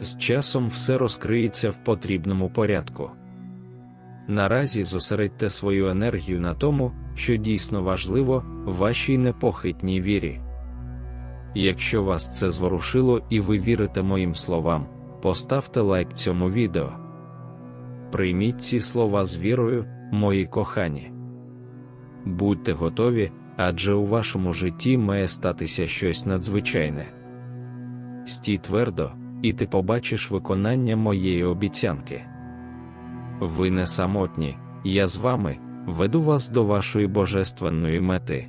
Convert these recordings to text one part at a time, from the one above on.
З часом все розкриється в потрібному порядку. Наразі зосередьте свою енергію на тому, що дійсно важливо вашій непохитній вірі. Якщо вас це зворушило і ви вірите моїм словам, поставте лайк цьому відео. Прийміть ці слова з вірою, мої кохані. Будьте готові, адже у вашому житті має статися щось надзвичайне. Стій твердо, і ти побачиш виконання моєї обіцянки. Ви не самотні, я з вами веду вас до вашої божественної мети.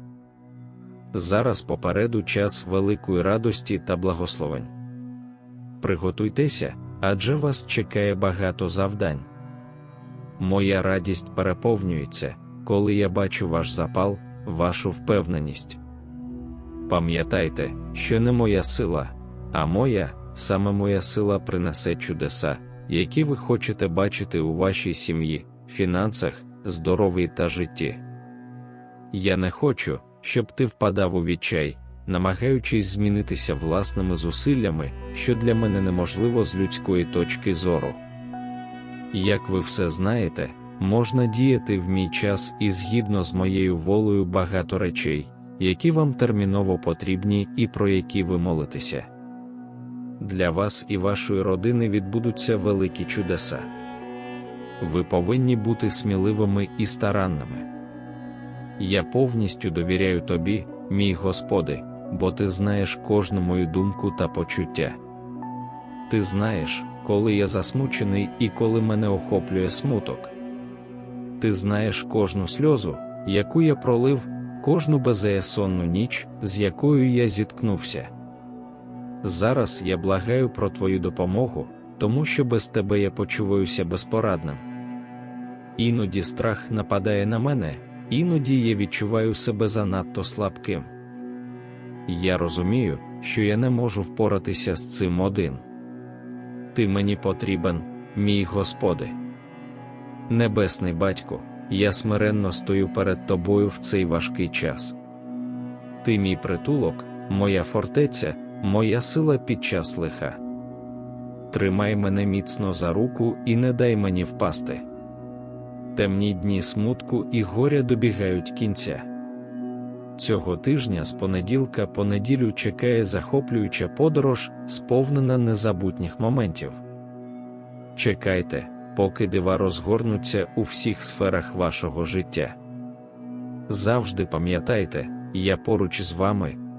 Зараз попереду час великої радості та благословень. Приготуйтеся, адже вас чекає багато завдань. Моя радість переповнюється, коли я бачу ваш запал, вашу впевненість. Пам'ятайте, що не моя сила, а моя, саме моя сила принесе чудеса, які ви хочете бачити у вашій сім'ї, фінансах, здоров'ї та житті. Я не хочу, щоб ти впадав у відчай, намагаючись змінитися власними зусиллями, що для мене неможливо з людської точки зору. Як ви все знаєте, можна діяти в мій час і згідно з моєю волею багато речей, які вам терміново потрібні і про які ви молитеся. Для вас і вашої родини відбудуться великі чудеса. Ви повинні бути сміливими і старанними. Я повністю довіряю тобі, мій Господи, бо ти знаєш кожну мою думку та почуття. Ти знаєш, коли я засмучений і коли мене охоплює смуток. Ти знаєш кожну сльозу, яку я пролив, кожну беззаєсонну ніч, з якою я зіткнувся. Зараз я благаю про твою допомогу, тому що без тебе я почуваюся безпорадним. Іноді страх нападає на мене, іноді я відчуваю себе занадто слабким. Я розумію, що я не можу впоратися з цим один. Ти мені потрібен, мій Господи. Небесний батько, я смиренно стою перед тобою в цей важкий час. Ти мій притулок, моя фортеця, моя сила під час лиха. Тримай мене міцно за руку і не дай мені впасти. Темні дні смутку і горя добігають кінця. Цього тижня з понеділка по неділю чекає захоплююча подорож, сповнена незабутніх моментів. Чекайте, поки дива розгорнуться у всіх сферах вашого життя. Завжди пам'ятайте, я поруч з вами,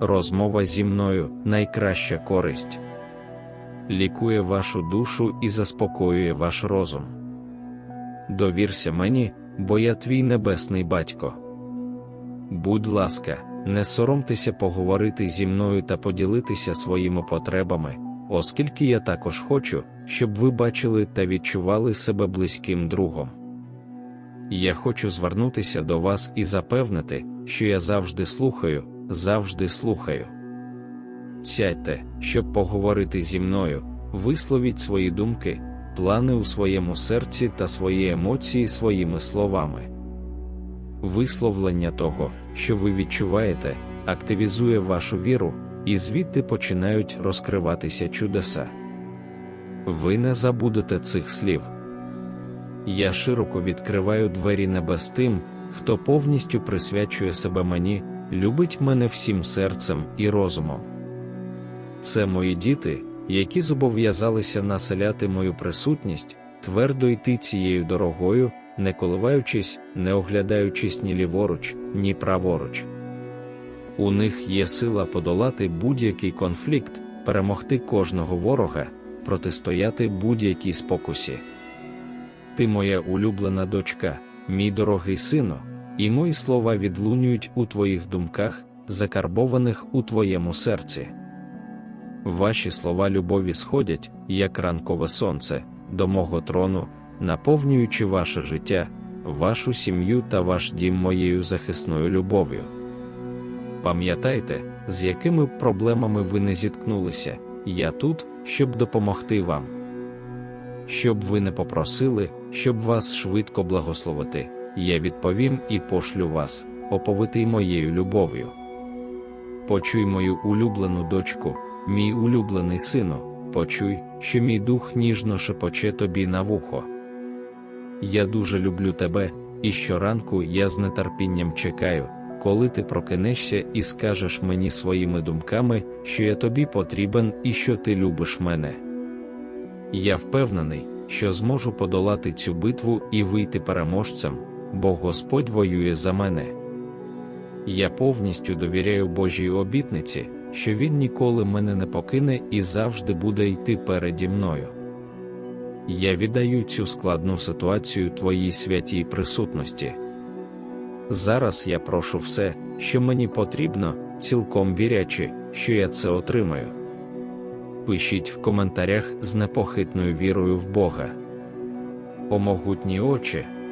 Розмова зі мною найкраща користь, лікує вашу душу і заспокоює ваш розум. Довірся мені, бо я твій небесний батько. Будь ласка, не соромтеся поговорити зі мною та поділитися своїми потребами, оскільки я також хочу, щоб ви бачили та відчували себе близьким другом. Я хочу звернутися до вас і запевнити, що я завжди слухаю, завжди слухаю. Сядьте, щоб поговорити зі мною, висловіть свої думки, плани у своєму серці та свої емоції своїми словами. Висловлення того, що ви відчуваєте, активізує вашу віру, і звідти починають розкриватися чудеса. Ви не забудете цих слів. Я широко відкриваю двері небес тим, хто повністю присвячує себе мені, любить мене всім серцем і розумом. Це мої діти, які зобов'язалися населяти мою присутність, твердо йти цією дорогою, не коливаючись, не оглядаючись ні ліворуч, ні праворуч. У них є сила подолати будь-який конфлікт, перемогти кожного ворога, протистояти будь-якій спокусі. Ти моя улюблена дочка, мій дорогий сину, і мої слова відлунюють у твоїх думках, закарбованих у твоєму серці. Ваші слова любові сходять, як ранкове сонце, до мого трону, наповнюючи ваше життя, вашу сім'ю та ваш дім моєю захисною любов'ю. Пам'ятайте, з якими проблемами ви не зіткнулися, я тут, щоб допомогти вам. Щоб ви не попросили, щоб вас швидко благословити, я відповім і пошлю вас, оповитий моєю любов'ю. Почуй мою улюблену дочку, мій улюблений сину, почуй, що мій дух ніжно шепоче тобі на вухо. Я дуже люблю тебе, і щоранку я з нетерпінням чекаю, коли ти прокинешся і скажеш мені своїми думками, що я тобі потрібен і що ти любиш мене. Я впевнений, що зможу подолати цю битву і вийти переможцем, бо Господь воює за мене. Я повністю довіряю Божій обітниці, що Він ніколи мене не покине і завжди буде йти переді мною. Я віддаю цю складну ситуацію Твоїй святій присутності. Зараз я прошу все, що мені потрібно, цілком вірячи, що я це отримаю. Пишіть в коментарях з непохитною вірою в Бога. О могутні очі,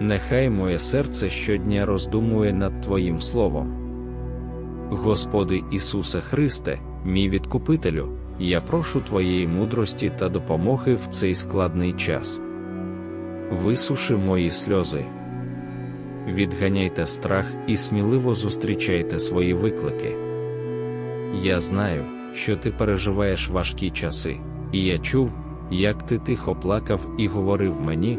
Нехай моє серце щодня роздумує над Твоїм словом. Господи Ісусе Христе, мій відкупителю, я прошу Твоєї мудрості та допомоги в цей складний час. Висуши мої сльози. Відганяйте страх і сміливо зустрічайте свої виклики. Я знаю, що ти переживаєш важкі часи, і я чув, як ти тихо плакав і говорив мені,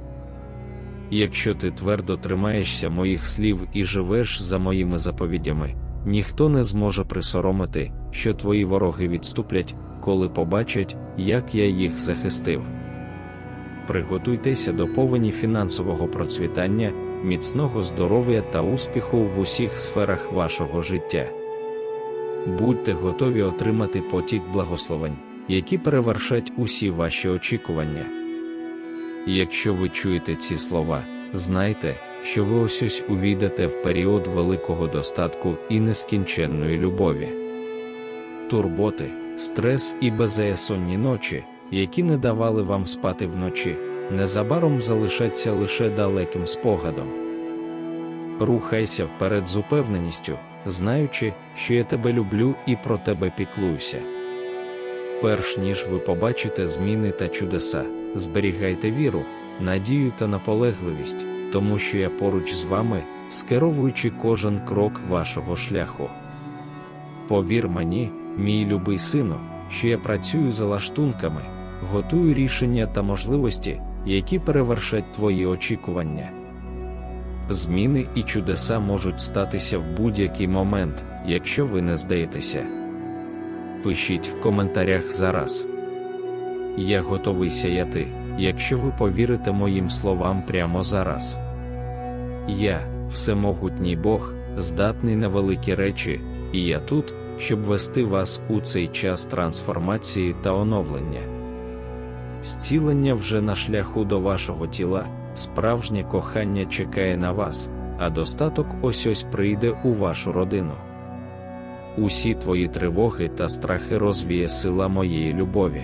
Якщо ти твердо тримаєшся моїх слів і живеш за моїми заповідями, ніхто не зможе присоромити, що твої вороги відступлять, коли побачать, як я їх захистив. Приготуйтеся до повені фінансового процвітання, міцного здоров'я та успіху в усіх сферах вашого життя. Будьте готові отримати потік благословень, які перевершать усі ваші очікування. Якщо ви чуєте ці слова, знайте, що ви ось ось увійдете в період великого достатку і нескінченної любові. Турботи, стрес і беззаєсонні ночі, які не давали вам спати вночі, незабаром залишаться лише далеким спогадом. Рухайся вперед з упевненістю, знаючи, що я тебе люблю і про тебе піклуюся. Перш ніж ви побачите зміни та чудеса, зберігайте віру, надію та наполегливість, тому що я поруч з вами, скеровуючи кожен крок вашого шляху. Повір мені, мій любий сину, що я працюю за лаштунками, готую рішення та можливості, які перевершать твої очікування. Зміни і чудеса можуть статися в будь-який момент, якщо ви не здаєтеся. Пишіть в коментарях зараз. Я готовий сяяти, якщо ви повірите моїм словам прямо зараз. Я, всемогутній Бог, здатний на великі речі, і я тут, щоб вести вас у цей час трансформації та оновлення. Зцілення вже на шляху до вашого тіла, справжнє кохання чекає на вас, а достаток ось ось прийде у вашу родину. Усі твої тривоги та страхи розвіє сила моєї любові.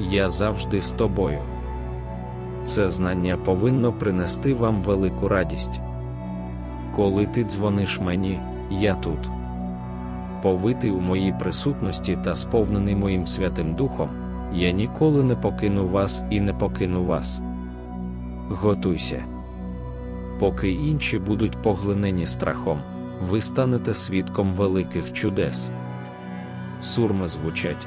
Я завжди з тобою. Це знання повинно принести вам велику радість. Коли ти дзвониш мені, я тут. Повитий у моїй присутності та сповнений моїм Святим Духом, я ніколи не покину вас і не покину вас. Готуйся. Поки інші будуть поглинені страхом, ви станете свідком великих чудес. Сурми звучать,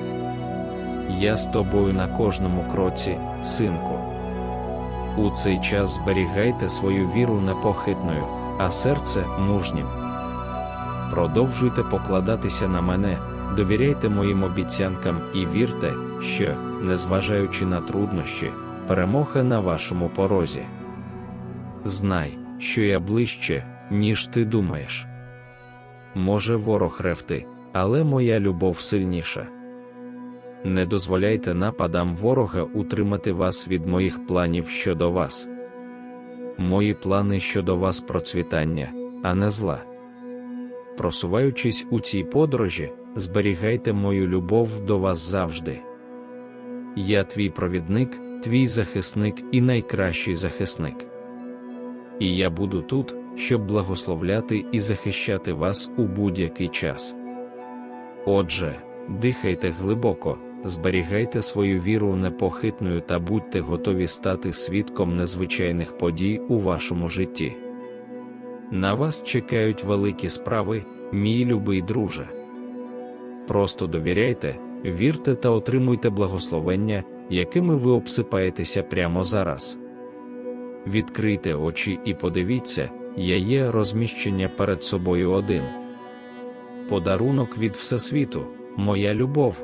Я з тобою на кожному кроці, синку. У цей час зберігайте свою віру непохитною, а серце мужнім. Продовжуйте покладатися на мене, довіряйте моїм обіцянкам і вірте, що, незважаючи на труднощі, перемога на вашому порозі. Знай, що я ближче, ніж ти думаєш. Може ворог ревти, але моя любов сильніша. Не дозволяйте нападам ворога утримати вас від моїх планів щодо вас. Мої плани щодо вас процвітання, а не зла. Просуваючись у цій подорожі, зберігайте мою любов до вас завжди. Я твій провідник, твій захисник і найкращий захисник. І я буду тут, щоб благословляти і захищати вас у будь-який час. Отже, дихайте глибоко, зберігайте свою віру непохитною та будьте готові стати свідком незвичайних подій у вашому житті. На вас чекають великі справи, мій любий друже. Просто довіряйте, вірте та отримуйте благословення, якими ви обсипаєтеся прямо зараз. Відкрийте очі і подивіться, я є розміщення перед собою один. Подарунок від Всесвіту, моя любов,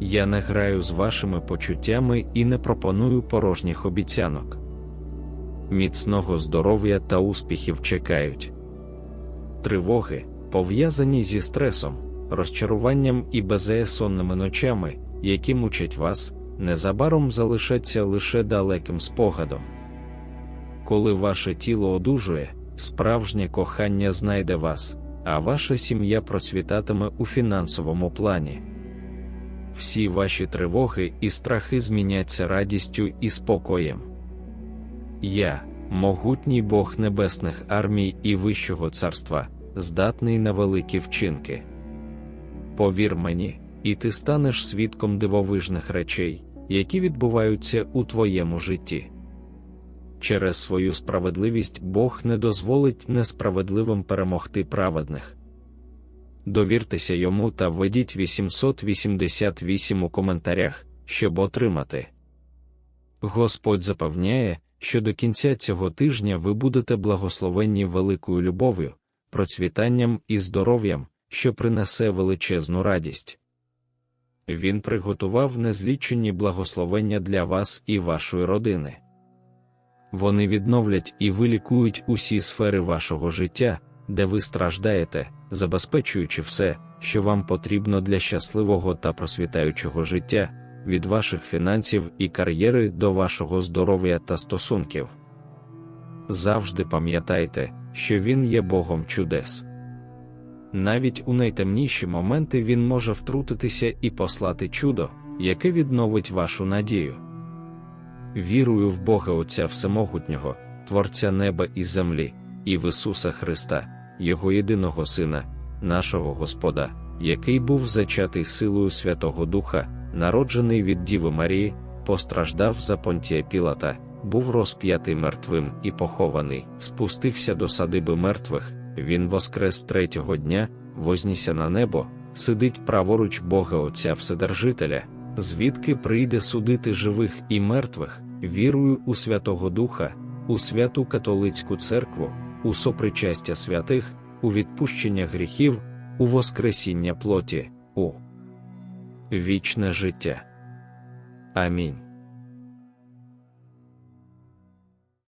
Я не граю з вашими почуттями і не пропоную порожніх обіцянок. Міцного здоров'я та успіхів чекають. Тривоги, пов'язані зі стресом, розчаруванням і безеясонними ночами, які мучать вас, незабаром залишаться лише далеким спогадом. Коли ваше тіло одужує, справжнє кохання знайде вас, а ваша сім'я процвітатиме у фінансовому плані. Всі ваші тривоги і страхи зміняться радістю і спокоєм. Я, могутній Бог небесних армій і Вищого царства, здатний на великі вчинки. Повір мені, і ти станеш свідком дивовижних речей, які відбуваються у твоєму житті. Через свою справедливість Бог не дозволить несправедливим перемогти праведних. Довіртеся йому та введіть 888 у коментарях, щоб отримати Господь запевняє, що до кінця цього тижня ви будете благословенні великою любов'ю, процвітанням і здоров'ям, що принесе величезну радість. Він приготував незлічені благословення для вас і вашої родини. Вони відновлять і вилікують усі сфери вашого життя, де ви страждаєте, забезпечуючи все, що вам потрібно для щасливого та просвітаючого життя, від ваших фінансів і кар'єри до вашого здоров'я та стосунків. Завжди пам'ятайте, що Він є Богом чудес. Навіть у найтемніші моменти Він може втрутитися і послати чудо, яке відновить вашу надію. Вірую в Бога Отця Всемогутнього, Творця неба і землі, і в Ісуса Христа, Його єдиного Сина, нашого Господа, який був зачатий силою Святого Духа, народжений від Діви Марії, постраждав за понтія Пілата, був розп'ятий мертвим і похований, спустився до садиби мертвих, він воскрес третього дня, вознісся на небо, сидить праворуч Бога Отця Вседержителя, звідки прийде судити живих і мертвих, вірую у Святого Духа, у святу католицьку церкву, у сопричастя святих, у відпущення гріхів, у воскресіння плоті, у вічне життя. Амінь.